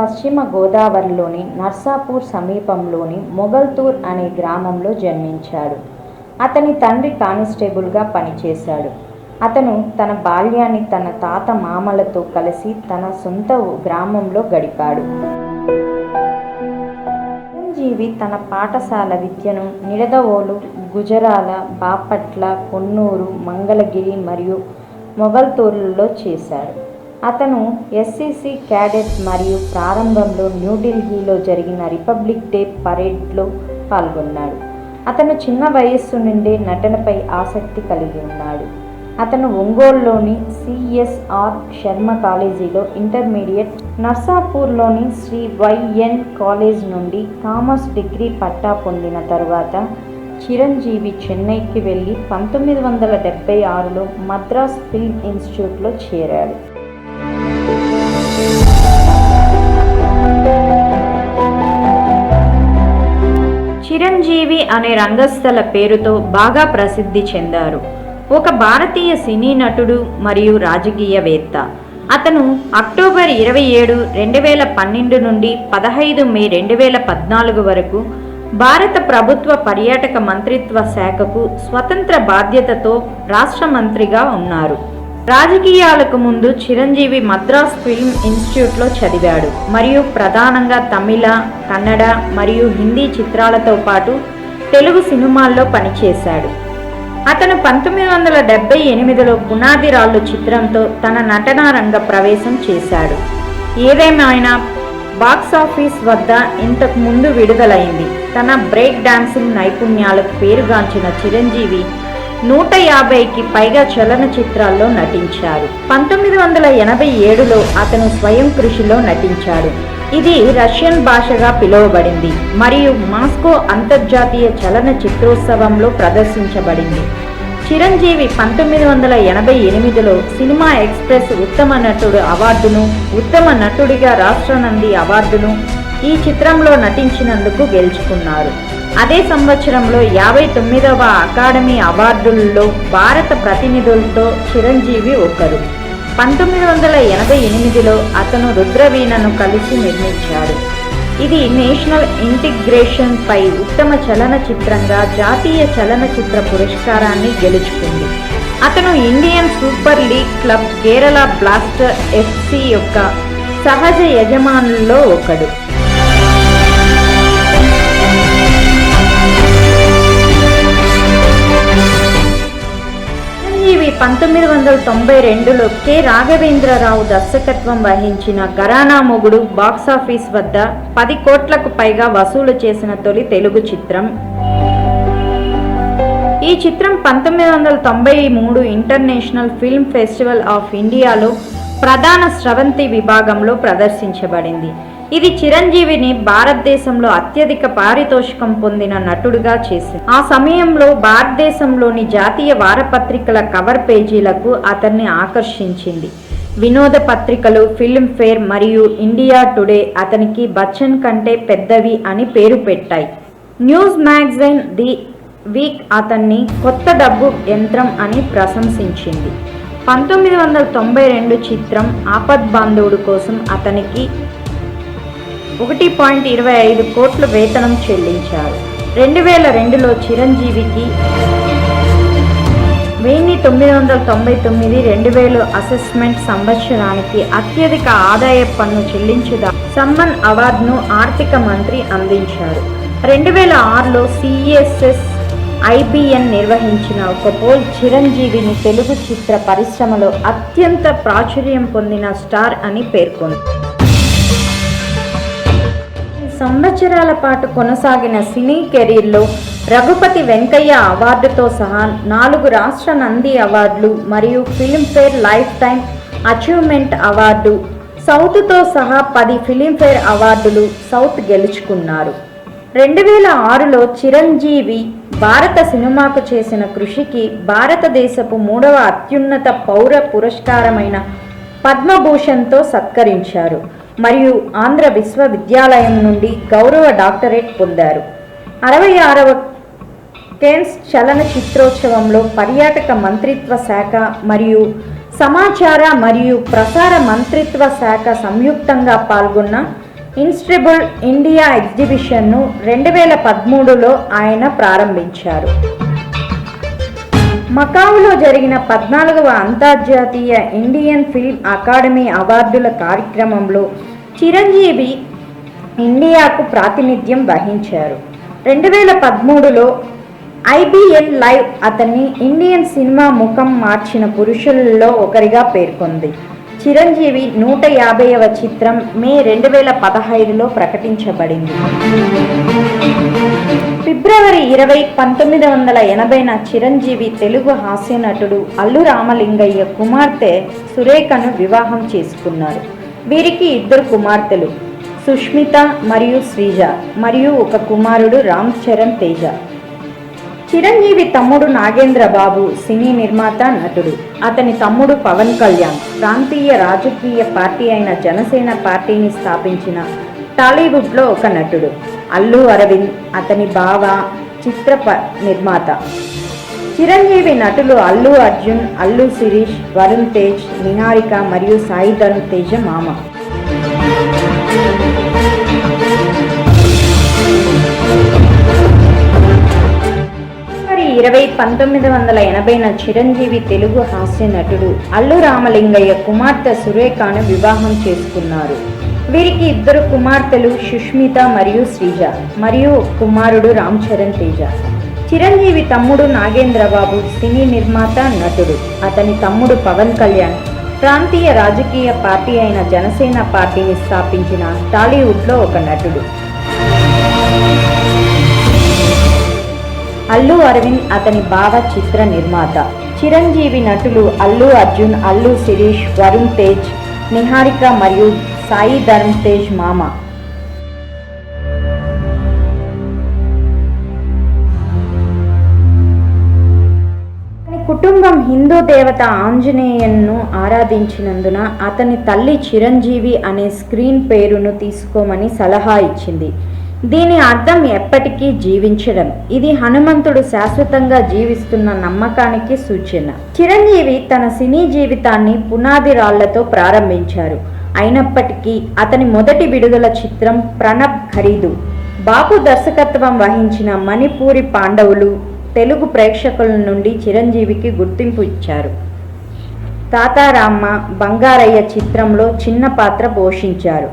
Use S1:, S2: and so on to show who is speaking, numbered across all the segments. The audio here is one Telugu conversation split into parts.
S1: పశ్చిమ గోదావరిలోని నర్సాపూర్ సమీపంలోని మొగల్తూర్ అనే గ్రామంలో జన్మించాడు. అతని తండ్రి కానిస్టేబుల్గా పనిచేశాడు. అతను తన బాల్యాన్ని తన తాత మామలతో కలిసి తన సొంత గ్రామంలో గడిపాడు. చిరంజీవి తన పాఠశాల విద్యను నిడదవోలు గుజరాల బాపట్ల కొన్నూరు మంగళగిరి మరియు మొగల్తూరులలో చేశాడు. అతను ఎస్సిసి క్యాడెట్ మరియు ప్రారంభంలో న్యూఢిల్లీలో జరిగిన రిపబ్లిక్ డే పరేడ్లో పాల్గొన్నాడు. అతను చిన్న వయస్సు నుండే నటనపై ఆసక్తి కలిగి ఉన్నాడు. అతను ఒంగోలులోని సిఎస్ఆర్ శర్మ కాలేజీలో ఇంటర్మీడియట్ నర్సాపూర్లోని శ్రీ వైఎన్ కాలేజ్ నుండి కామర్స్ డిగ్రీ పట్టా పొందిన తరువాత చిరంజీవి చెన్నైకి వెళ్ళి పంతొమ్మిది వందల డెబ్బై ఆరులో మద్రాస్ ఫిల్మ్ ఇన్స్టిట్యూట్లో చేరాడు. చిరంజీవి అనే రంగస్థల పేరుతో బాగా ప్రసిద్ధి చెందారు. ఒక భారతీయ సినీ నటుడు మరియు రాజకీయవేత్త. అతను అక్టోబర్ ఇరవై ఏడు రెండు వేల పన్నెండు నుండి పదహైదు మే రెండు వేల పద్నాలుగు వరకు భారత ప్రభుత్వ పర్యాటక మంత్రిత్వ శాఖకు స్వతంత్ర బాధ్యతతో రాష్ట్ర మంత్రిగా ఉన్నారు. రాజకీయాలకు ముందు చిరంజీవి మద్రాస్ ఫిల్మ్ ఇన్స్టిట్యూట్లో చదివాడు. మరియు ప్రధానంగా తమిళ కన్నడ మరియు హిందీ చిత్రాలతో పాటు తెలుగు సినిమాల్లో పనిచేశాడు. అతను పంతొమ్మిది వందల డెబ్బై ఎనిమిదిలో పునాది రాళ్ళు చిత్రంతో తన నటనా రంగ ప్రవేశం చేశాడు. ఏదేమైనా బాక్సాఫీస్ వద్ద ఇంతకు ముందు విడుదలైంది. తన బ్రేక్ డాన్సింగ్ నైపుణ్యాలకు పేరుగాంచిన చిరంజీవి నూట యాభైకి పైగా చలనచిత్రాల్లో నటించారు. పంతొమ్మిది వందల ఎనభై ఏడులో అతను స్వయం కృషిలో నటించాడు. ఇది రష్యన్ భాషగా పిలువబడింది మరియు మాస్కో అంతర్జాతీయ చలన చిత్రోత్సవంలో ప్రదర్శించబడింది. చిరంజీవి పంతొమ్మిది వందల ఎనభై ఎనిమిదిలో సినిమా ఎక్స్ప్రెస్ ఉత్తమ నటుడు అవార్డును ఉత్తమ నటుడిగా రాష్ట్ర నంది అవార్డును ఈ చిత్రంలో నటించినందుకు గెలుచుకున్నారు. అదే సంవత్సరంలో యాభై తొమ్మిదవ అకాడమీ అవార్డుల్లో భారత ప్రతినిధులతో చిరంజీవి ఒకరు పంతొమ్మిది వందల ఎనభై ఎనిమిదిలో అతను రుద్రవీణను కలిసి నిర్మించాడు. ఇది నేషనల్ ఇంటిగ్రేషన్ పై ఉత్తమ చలనచిత్రంగా జాతీయ చలనచిత్ర పురస్కారాన్ని గెలుచుకుంది. అతను Indian super league club Kerala Blaster FC యొక్క సహజ యజమానుల్లో ఒకడు. పంతొమ్మిది వందల తొంభై రెండులో కె రాఘవేంద్రరావు దర్శకత్వం వహించిన గరానా మొగుడు బాక్సాఫీస్ వద్ద పది కోట్లకు పైగా వసూలు చేసిన తొలి తెలుగు చిత్రం. ఈ చిత్రం పంతొమ్మిది వందల తొంభై మూడు ఇంటర్నేషనల్ ఫిల్మ్ ఫెస్టివల్ ఆఫ్ ఇండియాలో ప్రధాన స్రవంతి విభాగంలో ప్రదర్శించబడింది. ఇది చిరంజీవిని భారతదేశంలో అత్యధిక పారితోషికం పొందిన నటుడుగా చేసింది. ఆ సమయంలో భారతదేశంలోని జాతీయ వారపత్రికల కవర్ పేజీలకు అతన్ని ఆకర్షించింది. వినోద పత్రికలు ఫిల్మ్ఫేర్ మరియు ఇండియా టుడే అతనికి బచ్చన్ కంటే పెద్దవి అని పేరు పెట్టాయి. న్యూస్ మ్యాగజైన్ ది వీక్ అతన్ని కొత్త డబ్బు యంత్రం అని ప్రశంసించింది. పంతొమ్మిది వందల తొంభై రెండు చిత్రం ఆపద్ బాంధవుడు కోసం అతనికి ఒకటి పాయింట్ ఇరవై ఐదు కోట్ల వేతనం చెల్లించారు. రెండు వేల రెండులో చిరంజీవికి వెయ్యి తొమ్మిది వందల తొంభై తొమ్మిది రెండు వేలు అసెస్మెంట్ సంవత్సరానికి అత్యధిక ఆదాయ పన్ను చెల్లించుదా సమ్మన్ అవార్డును ఆర్థిక మంత్రి అందించారు. రెండు వేల ఆరులో సిఎస్ఎస్ ఐబిఎన్ నిర్వహించిన ఒక పోల్ చిరంజీవిని తెలుగు చిత్ర పరిశ్రమలో అత్యంత ప్రాచుర్యం పొందిన స్టార్ అని పేర్కొంది. సంవత్సరాల పాటు కొనసాగిన సినీ కెరీర్లో రఘుపతి వెంకయ్య అవార్డుతో సహా నాలుగు రాష్ట్ర నంది అవార్డులు మరియు Filmfare life time achievement award సౌత్తో సహా పది ఫిలింఫేర్ అవార్డులు సౌత్ గెలుచుకున్నారు. రెండు వేల ఆరులో చిరంజీవి భారత సినిమాకు చేసిన కృషికి భారతదేశపు మూడవ అత్యున్నత పౌర పురస్కారమైన పద్మభూషణ్తో సత్కరించారు. మరియు ఆంధ్ర విశ్వవిద్యాలయం నుండి గౌరవ డాక్టరేట్ పొందారు. అరవై ఆరవ కేన్స్ చలనచిత్రోత్సవంలో పర్యాటక మంత్రిత్వ శాఖ మరియు సమాచార మరియు ప్రసార మంత్రిత్వ శాఖ సంయుక్తంగా పాల్గొన్న ఇన్స్ట్రిబుల్ ఇండియా ఎగ్జిబిషన్ను రెండు వేల పదమూడులో ఆయన ప్రారంభించారు. మకావులో జరిగిన పద్నాలుగవ అంతర్జాతీయ ఇండియన్ ఫిల్మ్ అకాడమీ అవార్డుల కార్యక్రమంలో చిరంజీవి ఇండియాకు ప్రాతినిధ్యం వహించారు. రెండు వేల పదమూడులో ఐబిఎన్ లైవ్ అతన్ని ఇండియన్ సినిమా ముఖం మార్చిన పురుషులలో ఒకరిగా పేర్కొంది. చిరంజీవి నూట యాభైవ చిత్రం మే రెండు వేల పదహైదులో ప్రకటించబడింది. ఫిబ్రవరి ఇరవై పంతొమ్మిది వందల ఎనభైన చిరంజీవి తెలుగు హాస్య నటుడు అల్లు రామలింగయ్య కుమార్తె సురేఖను వివాహం చేసుకున్నారు. వీరికి ఇద్దరు కుమార్తెలు సుష్మిత మరియు శ్రీజ మరియు ఒక కుమారుడు రామ్ చరణ్ తేజ. చిరంజీవి తమ్ముడు నాగేంద్ర బాబు సినీ నిర్మాత నటుడు. అతని తమ్ముడు పవన్ కళ్యాణ్ ప్రాంతీయ రాజకీయ పార్టీ అయిన జనసేన పార్టీని స్థాపించిన టాలీవుడ్లో ఒక నటుడు అల్లు అరవింద్. అతని బావ చిత్ర నిర్మాత. చిరంజీవి నటులు అల్లు అర్జున్ అల్లు శిరీష్ వరుణ్ తేజ్ నిహారిక మరియు సాయి ధరుణ్ తేజ మామ. ఇరవై పంతొమ్మిది వందల ఎనభైన చిరంజీవి తెలుగు హాస్య నటుడు అల్లు రామలింగయ్య కుమార్తె సురేఖను వివాహం చేసుకున్నారు. వీరికి ఇద్దరు కుమార్తెలు సుష్మిత మరియు శ్రీజ మరియు కుమారుడు రామ్ చరణ్ తేజ. చిరంజీవి తమ్ముడు నాగేంద్రబాబు సినీ నిర్మాత నటుడు. అతని తమ్ముడు పవన్ కళ్యాణ్. ప్రాంతీయ రాజకీయ పార్టీ అయిన జనసేన పార్టీని స్థాపించిన టాలీవుడ్లో ఒక నటుడు. అల్లు అరవింద్ అతని బావ చిత్ర నిర్మాత. చిరంజీవి నటులు అల్లు అర్జున్ అల్లు శిరీష్ వరుణ్ తేజ్ నిహారిక మరియు సాయి ధరమ్ తేజ్ మామ. హిందూ దేవత ఆంజనేయన్ను ఆరాధించినందున అతని తల్లి చిరంజీవి అనే స్క్రీన్ పేరును తీసుకోమని సలహా ఇచ్చింది. దీని అర్థం ఎప్పటికీ జీవించడం. ఇది హనుమంతుడు శాశ్వతంగా జీవిస్తున్న నమ్మకానికి సూచన. చిరంజీవి తన సినీ జీవితాన్ని పునాది రాళ్ళతో ప్రారంభించారు. అయినప్పటికీ అతని మొదటి విడుదల చిత్రం ప్రణబ్ ఖరీదు. బాపు దర్శకత్వం వహించిన మణిపూరి పాండవులు తెలుగు ప్రేక్షకుల నుండి చిరంజీవికి గుర్తింపు ఇచ్చారు. తాతారామ్మ బంగారయ్య చిత్రంలో చిన్న పాత్ర పోషించారు.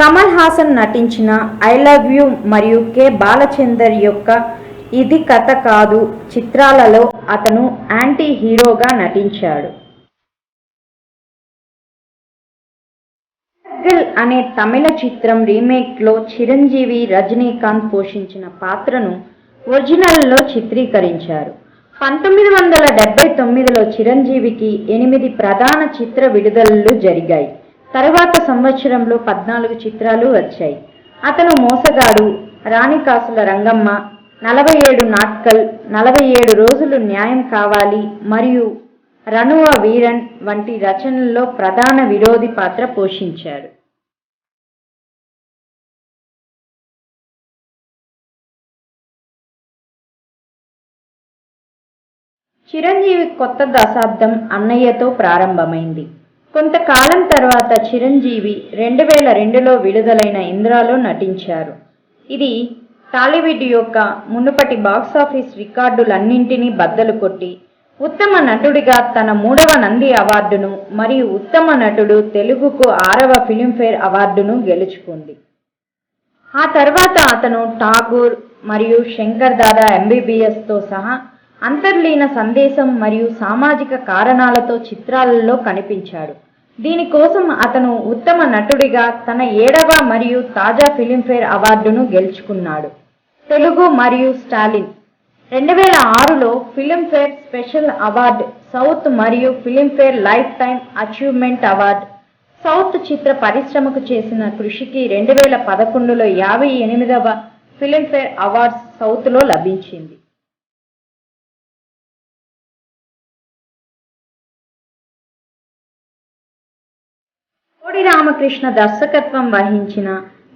S1: కమల్ హాసన్ నటించిన ఐ లవ్ యూ మరియు కె బాలచందర్ యొక్క ఇది కథ కాదు చిత్రాలలో అతను యాంటీ హీరోగా నటించాడు. గర్ల్ అనే తమిళ చిత్రం రీమేక్లో చిరంజీవి రజనీకాంత్ పోషించిన పాత్రను ఒరిజినల్లో చిత్రీకరించారు. పంతొమ్మిది వందల డెబ్బై తొమ్మిదిలో చిరంజీవికి ఎనిమిది ప్రధాన చిత్ర విడుదలలు జరిగాయి. తరువాత సంవత్సరంలో పద్నాలుగు చిత్రాలు వచ్చాయి. అతను మోసగాడు రాణికాసుల రంగమ్మ నలభై ఏడు నాట్కల్ నలభై ఏడు రోజులు న్యాయం కావాలి మరియు రణువ వీరన్ వంటి రచనల్లో ప్రధాన విరోధి పాత్ర పోషించాడు చిరంజీవి కొత్త దశాబ్దం అన్నయ్యతో ప్రారంభమైంది. కొంతకాలం తర్వాత చిరంజీవి రెండు వేల రెండులో విడుదలైన ఇంద్రాలో నటించారు. ఇది టాలీవుడ్ యొక్క మునుపటి బాక్సాఫీస్ రికార్డులన్నింటినీ బద్దలు కొట్టి ఉత్తమ నటుడిగా తన మూడవ నంది అవార్డును మరియు ఉత్తమ నటుడు తెలుగుకు ఆరవ ఫిలింఫేర్ అవార్డును గెలుచుకుంది. ఆ తర్వాత అతను ఠాగూర్ మరియు శంకర్ దాదా ఎంబీబీఎస్తో సహా అంతర్లీన సందేశం మరియు సామాజిక కారణాలతో చిత్రాలలో కనిపించాడు. దీనికోసం అతను ఉత్తమ నటుడిగా తన ఏడవ మరియు తాజా ఫిలింఫేర్ అవార్డును గెలుచుకున్నాడు. తెలుగు మరియు స్టాలిన్. రెండు వేల ఆరులో ఫిలింఫేర్ స్పెషల్ అవార్డ్ సౌత్ మరియు Filmfare life time achievement award. South చిత్ర పరిశ్రమకు చేసిన కృషికి రెండు వేల పదకొండులో యాభై ఎనిమిదవ ఫిలింఫేర్ అవార్డ్స్ సౌత్లో లభించింది. కోడి రామకృష్ణ దర్శకత్వం వహించిన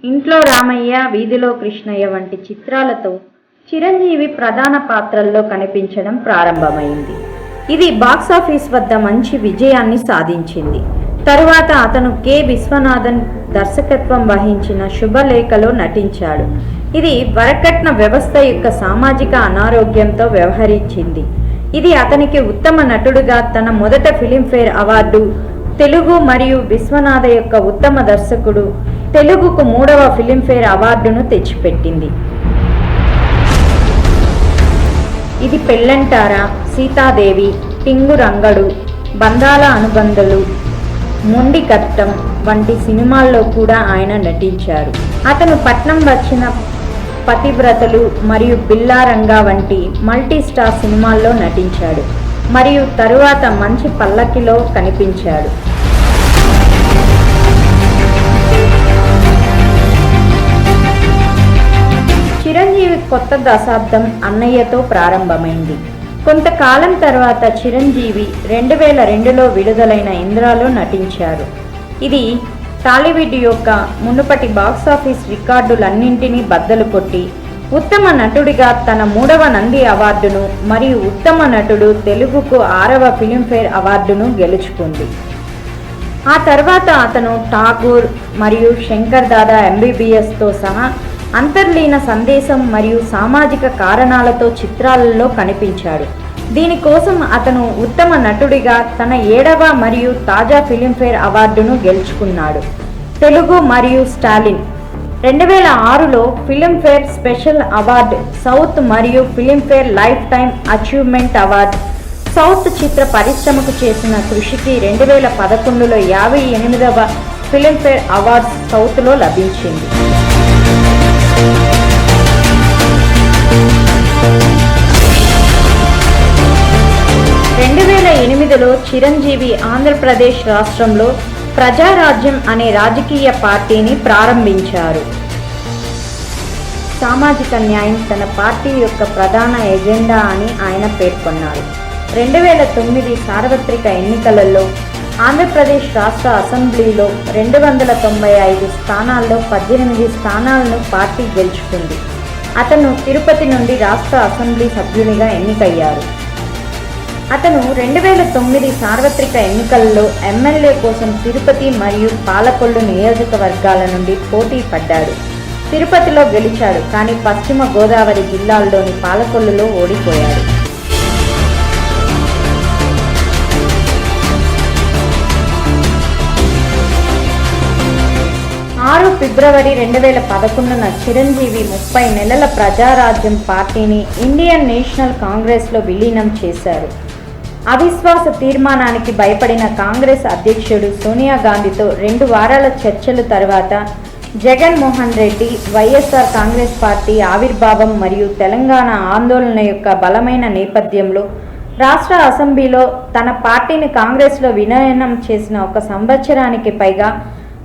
S1: ఇంట్లో రామయ్య వీధిలో కృష్ణయ్య వంటి చిత్రాలతో చిరంజీవి ప్రధాన పాత్రల్లో కనిపించడం ప్రారంభమైంది. ఇది బాక్సాఫీస్ వద్ద మంచి విజయాన్ని సాధించింది. తరువాత అతను కె. విశ్వనాథన్ దర్శకత్వం వహించిన శుభలేఖలో నటించాడు. ఇది వరకట్న వ్యవస్థ యొక్క సామాజిక అనారోగ్యంతో వ్యవహరించింది. ఇది అతనికి ఉత్తమ నటుడుగా తన మొదట ఫిలింఫేర్ అవార్డు తెలుగు మరియు విశ్వనాథ యొక్క ఉత్తమ దర్శకుడు తెలుగుకు మూడవ ఫిలింఫేర్ అవార్డును తెచ్చిపెట్టింది. ఇది పెళ్ళంటారా సీతాదేవి టింగు రంగడు బంధాల అనుబంధలు మొండి కట్టం వంటి సినిమాల్లో కూడా ఆయన నటించారు. అతను పట్నం వచ్చిన పతివ్రతలు మరియు బిల్లారంగా వంటి మల్టీ స్టార్ సినిమాల్లో నటించాడు. మరియు తరువాత మంచి పల్లకిలో కనిపించాడు. చిరంజీవి కొత్త దశాబ్దం అన్నయ్యతో ప్రారంభమైంది. కొంతకాలం తర్వాత చిరంజీవి రెండు వేల రెండులో విడుదలైన ఇంద్రాలో నటించారు. ఇది టాలీవుడ్ యొక్క మునుపటి బాక్సాఫీస్ రికార్డులన్నింటినీ బద్దలు కొట్టి ఉత్తమ నటుడిగా తన మూడవ నంది అవార్డును మరియు ఉత్తమ నటుడు తెలుగుకు ఆరవ ఫిలింఫేర్ అవార్డును గెలుచుకుంది. ఆ తర్వాత అతను ఠాగూర్ మరియు శంకర్ దాదా ఎంబీబీఎస్తో సహా అంతర్లీన సందేశం మరియు సామాజిక కారణాలతో చిత్రాలలో కనిపించాడు. దీనికోసం అతను ఉత్తమ నటుడిగా తన ఏడవ మరియు తాజా ఫిలింఫేర్ అవార్డును గెలుచుకున్నాడు. తెలుగు మరియు స్టాలిన్ రెండు వేల ఆరులో ఫిలింఫేర్ స్పెషల్ అవార్డు సౌత్ మరియు Filmfare life time achievement award. South చిత్ర పరిశ్రమకు చేసిన కృషికి రెండు వేల పదకొండులో యాభై ఎనిమిదవ ఫిలింఫేర్ అవార్డ్స్ సౌత్లో లభించింది. రెండు వేల ఎనిమిదిలో చిరంజీవి ఆంధ్రప్రదేశ్ రాష్ట్రంలో ప్రజారాజ్యం అనే రాజకీయ పార్టీని ప్రారంభించారు. సామాజిక న్యాయం తన పార్టీ యొక్క ప్రధాన ఎజెండా అని ఆయన పేర్కొన్నారు. రెండు వేల తొమ్మిది సార్వత్రిక ఎన్నికలలో ఆంధ్రప్రదేశ్ రాష్ట్ర అసెంబ్లీలో రెండు వందల తొంభై ఐదు స్థానాల్లో పద్దెనిమిది స్థానాలను పార్టీ గెలుచుకుంది. అతను తిరుపతి నుండి రాష్ట్ర అసెంబ్లీ సభ్యునిగా ఎన్నికయ్యారు. అతను రెండు వేల తొమ్మిది సార్వత్రిక ఎన్నికల్లో ఎమ్మెల్యే కోసం తిరుపతి మరియు పాలకొల్లు నియోజకవర్గాల నుండి పోటీ పడ్డాడు. తిరుపతిలో గెలిచాడు కానీ పశ్చిమ గోదావరి జిల్లాల్లోని పాలకొల్లులో ఓడిపోయాడు. ఆరు ఫిబ్రవరి రెండు వేల పదకొండున చిరంజీవి ముప్పై నెలల ప్రజారాజ్యం పార్టీని ఇండియన్ నేషనల్ కాంగ్రెస్లో విలీనం చేశారు. అవిశ్వాస తీర్మానానికి భయపడిన కాంగ్రెస్ అధ్యక్షుడు సోనియా గాంధీతో రెండు వారాల చర్చల తర్వాత Jaganmohan Reddy YSR Congress party ఆవిర్భావం మరియు తెలంగాణ ఆందోళన యొక్క బలమైన నేపథ్యంలో రాష్ట్ర అసెంబ్లీలో తన పార్టీని కాంగ్రెస్లో విలీనం చేసిన ఒక సంవత్సరానికి పైగా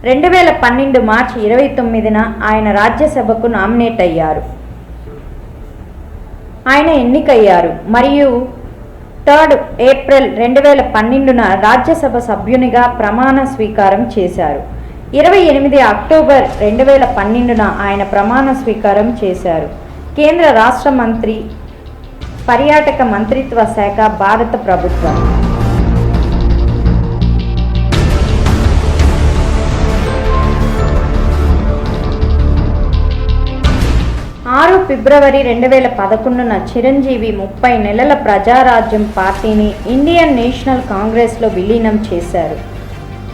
S1: రెండు వేల పన్నెండు మార్చి ఇరవై తొమ్మిదిన ఆయన రాజ్యసభకు నామినేట్ అయ్యారు. ఆయన ఎన్నికయ్యారు. మరియు థర్డ్ ఏప్రిల్ రెండు వేల పన్నెండున రాజ్యసభ సభ్యునిగా ప్రమాణ స్వీకారం చేశారు. ఇరవై ఎనిమిది అక్టోబర్ రెండు వేల పన్నెండున ఆయన ప్రమాణ స్వీకారం చేశారు. కేంద్ర రాష్ట్ర మంత్రి పర్యాటక మంత్రిత్వ శాఖ భారత ప్రభుత్వం. ఫిబ్రవరి రెండు వేల పదకొండున చిరంజీవి ముప్పై నెలల ప్రజారాజ్యం పార్టీని ఇండియన్ నేషనల్ కాంగ్రెస్లో విలీనం చేశారు.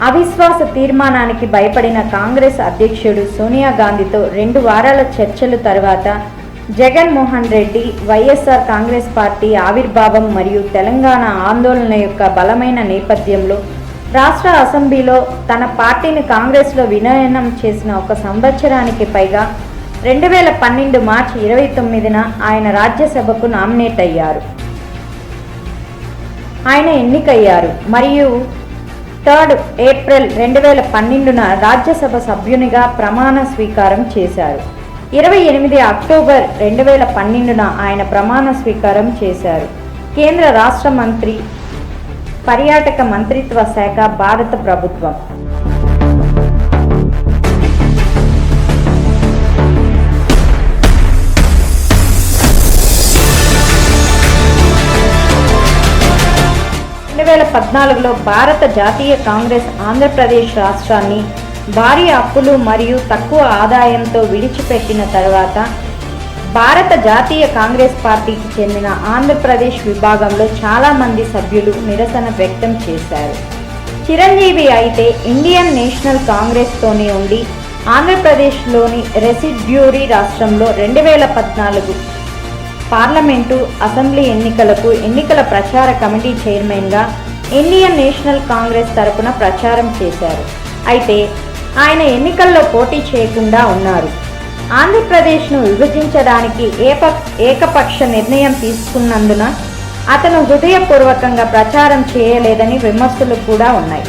S1: అవిశ్వాస తీర్మానానికి భయపడిన కాంగ్రెస్ అధ్యక్షుడు సోనియా గాంధీతో రెండు వారాల చర్చల తర్వాత Jaganmohan Reddy YSR Congress party ఆవిర్భావం మరియు తెలంగాణ ఆందోళన యొక్క బలమైన నేపథ్యంలో రాష్ట్ర అసెంబ్లీలో తన పార్టీని కాంగ్రెస్లో విలీనం చేసిన ఒక సంవత్సరానికి పైగా రెండు వేల పన్నెండు మార్చి ఇరవై తొమ్మిదిన ఆయన రాజ్యసభకు నామినేట్ అయ్యారు. ఆయన ఎన్నికయ్యారు. మరియు థర్డ్ ఏప్రిల్ రెండు వేల పన్నెండున రాజ్యసభ సభ్యునిగా ప్రమాణ స్వీకారం చేశారు. ఇరవై ఎనిమిది అక్టోబర్ రెండు వేల పన్నెండున ఆయన ప్రమాణ స్వీకారం చేశారు. కేంద్ర రాష్ట్ర మంత్రి పర్యాటక మంత్రిత్వ శాఖ భారత ప్రభుత్వం. వేల పద్నాలుగులో భారత జాతీయ కాంగ్రెస్ ఆంధ్రప్రదేశ్ రాష్ట్రాన్ని భారీ అప్పులు మరియు తక్కువ ఆదాయంతో విడిచిపెట్టిన తర్వాత భారత జాతీయ కాంగ్రెస్ పార్టీకి చెందిన ఆంధ్రప్రదేశ్ విభాగంలో చాలామంది సభ్యులు నిరసన వ్యక్తం చేశారు. చిరంజీవి అయితే ఇండియన్ నేషనల్ కాంగ్రెస్తోనే ఉండి ఆంధ్రప్రదేశ్లోని రెసిడ్యూరీ రాష్ట్రంలో రెండు వేల పద్నాలుగు పార్లమెంటు అసెంబ్లీ ఎన్నికలకు ఎన్నికల ప్రచార కమిటీ చైర్మన్గా ఇండియన్ నేషనల్ కాంగ్రెస్ తరపున ప్రచారం చేశారు. అయితే ఆయన ఎన్నికల్లో పోటీ చేయకుండా ఉన్నారు. ఆంధ్రప్రదేశ్ను విభజించడానికి ఏప ఏకపక్ష నిర్ణయం తీసుకున్నందున అతను హృదయపూర్వకంగా ప్రచారం చేయలేదని విమర్శలు కూడా ఉన్నాయి.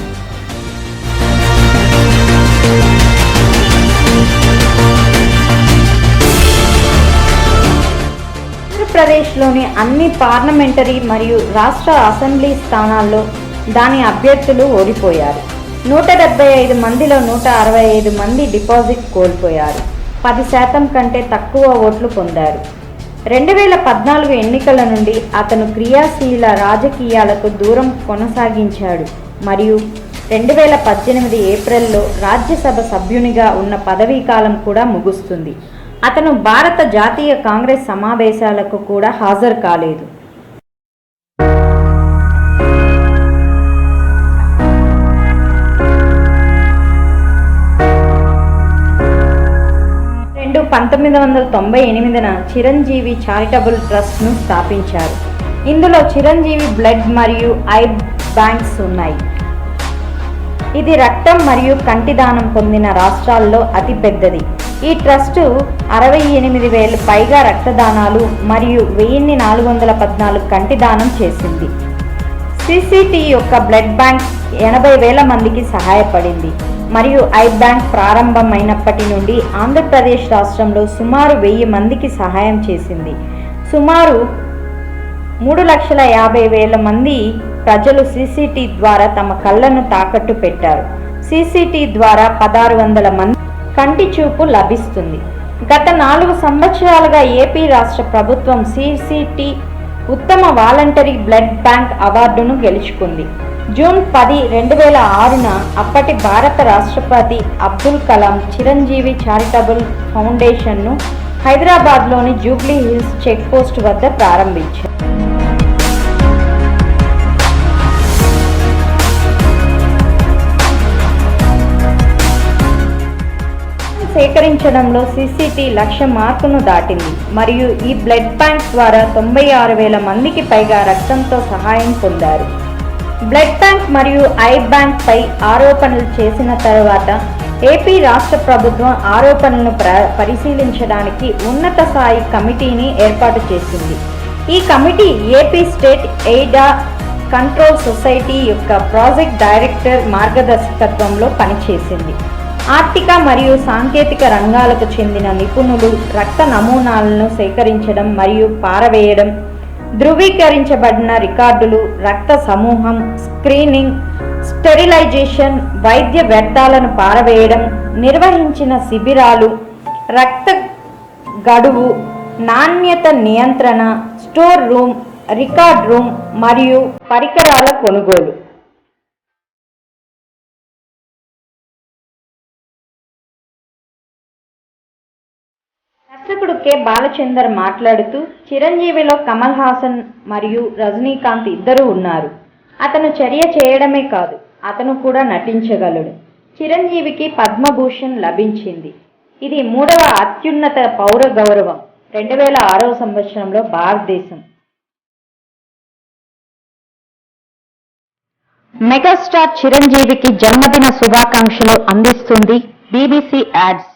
S1: ఆంధ్రప్రదేశ్లోని అన్ని పార్లమెంటరీ మరియు రాష్ట్ర అసెంబ్లీ స్థానాల్లో దాని అభ్యర్థులు ఓడిపోయారు. నూట డెబ్బై ఐదు మందిలో నూట అరవై ఐదు మంది డిపాజిట్ కోల్పోయారు. పది శాతం కంటే తక్కువ ఓట్లు పొందారు. రెండు వేల పద్నాలుగు ఎన్నికల నుండి అతను క్రియాశీల రాజకీయాలకు దూరం కొనసాగించాడు మరియు రెండు వేల పద్దెనిమిది ఏప్రిల్లో రాజ్యసభ సభ్యునిగా ఉన్న పదవీ కాలం కూడా ముగుస్తుంది. అతను భారత జాతీయ కాంగ్రెస్ సమావేశాలకు కూడా హాజరు కాలేదు. రెండు పంతొమ్మిది వందల తొంభై ఎనిమిదిన చిరంజీవి చారిటబుల్ ట్రస్ట్ను స్థాపించారు. ఇందులో చిరంజీవి బ్లడ్ మరియు ఐ బ్యాంక్స్ ఉన్నాయి. ఇది రక్తం మరియు కంటి దానం పొందిన రాష్ట్రాల్లో అతిపెద్దది. ఈ ట్రస్టు అరవై ఎనిమిది వేలు పైగా రక్తదానాలు మరియు వెయ్యిన్ని నాలుగు వందల పద్నాలుగు కంటి దానం చేసింది. సిసిటి యొక్క బ్లడ్ బ్యాంక్ ఎనభై వేల మందికి సహాయపడింది. మరియు ఐ బ్యాంక్ ప్రారంభమైనప్పటి నుండి ఆంధ్రప్రదేశ్ రాష్ట్రంలో సుమారు వెయ్యి మందికి సహాయం చేసింది. సుమారు మూడు లక్షల యాభై వేల మంది ప్రజలు సీసీటీ ద్వారా తమ కళ్ళను తాకట్టు పెట్టారు. సీసీటీ ద్వారా పదహారు వందల మంది కంటి చూపు లభిస్తుంది. గత నాలుగు సంవత్సరాలుగా ఏపీ రాష్ట్ర ప్రభుత్వం సీసీటీ ఉత్తమ వాలంటరీ బ్లడ్ బ్యాంక్ అవార్డును గెలుచుకుంది. జూన్ పది రెండు వేల ఆరున అప్పటి భారత రాష్ట్రపతి అబ్దుల్ కలాం చిరంజీవి చారిటబుల్ ఫౌండేషన్ను హైదరాబాద్లోని జూబ్లీ హిల్స్ చెక్ పోస్ట్ వద్ద ప్రారంభించారు. సేకరించడంలో సిసిటి లక్ష మార్కును దాటింది. మరియు ఈ బ్లడ్ బ్యాంక్ ద్వారా తొంభై ఆరు వేల మందికి పైగా రక్తంతో సహాయం పొందారు. బ్లడ్ బ్యాంక్ మరియు ఐ బ్యాంక్ పై ఆరోపణలు చేసిన తర్వాత ఏపీ రాష్ట్ర ప్రభుత్వం ఆరోపణలను ప్ర పరిశీలించడానికి ఉన్నత స్థాయి కమిటీని ఏర్పాటు చేసింది. ఈ committee AP state AIDS control society యొక్క ప్రాజెక్ట్ డైరెక్టర్ మార్గదర్శకత్వంలో పనిచేసింది. ఆర్థిక మరియు సాంకేతిక రంగాలకు చెందిన నిపుణులు రక్త నమూనాలను సేకరించడం మరియు పారవేయడం ధృవీకరించబడిన రికార్డులు రక్త సమూహం స్క్రీనింగ్ స్టెరిలైజేషన్ వైద్య వ్యర్థాలను పారవేయడం నిర్వహించిన శిబిరాలు రక్త గడువు నాణ్యత నియంత్రణ స్టోర్ రూమ్ రికార్డ్ రూమ్ మరియు పరికరాల కొనుగోలు. దర్శకుడు కె బాలచందర్ మాట్లాడుతూ చిరంజీవిలో కమల్ హాసన్ మరియు రజనీకాంత్ ఇద్దరూ ఉన్నారు. అతను చర్య చేయడమే కాదు అతను కూడా నటించగలడు. చిరంజీవికి పద్మభూషణ్ లభించింది. ఇది మూడవ అత్యున్నత పౌర గౌరవం రెండు వేల ఆరవ సంవత్సరంలో భారతదేశం. మెగాస్టార్ చిరంజీవికి జన్మదిన శుభాకాంక్షలు అందిస్తుంది బీబీసీ యాడ్స్.